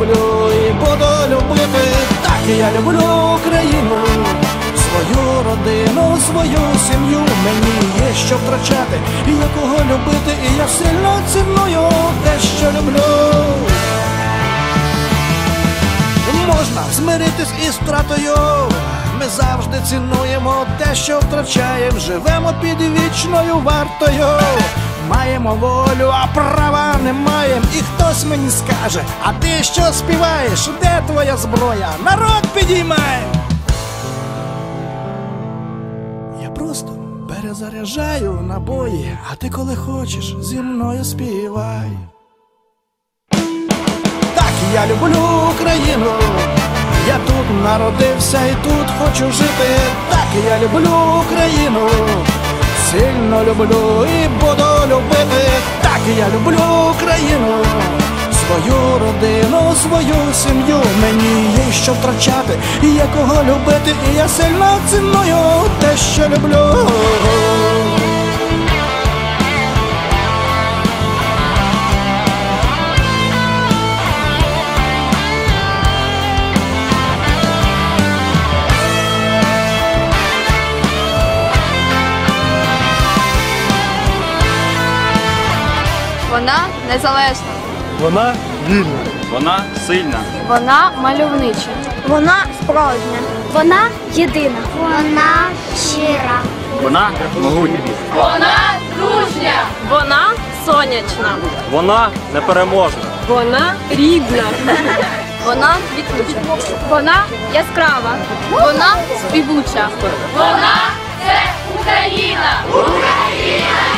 Люблю і буду любити. Так я люблю Україну. Свою родину, свою сім'ю мені є що втрачати, і є кого любити, і я сильно ціную те, що люблю. Можна змиритись із втратою. Ми завжди цінуємо те, що втрачаємо, живемо під вічною вартою. Маємо волю, а права не маємо. І хтось мені скаже, а ти що співаєш? Де твоя зброя? Народ підіймай! Я просто перезаряджаю набої, а ти коли хочеш зі мною співай. Так я люблю Україну. Я тут народився і тут хочу жити. Так я люблю Україну. Сильно люблю і буду любити. Так я люблю Україну. Свою родину, свою сім'ю мені є що втрачати, і є кого любити, і я сильно ціную те, що люблю. Вона незалежна. Вона вільна. Вона сильна. Вона мальовнича. Вона справжня. Вона єдина. Вона щира. Вона могутня. Вона дружня. Вона сонячна. Вона непереможна. Вона рідна. Вона квітуча. Вона яскрава. Вона співуча. Вона це Україна. Україна!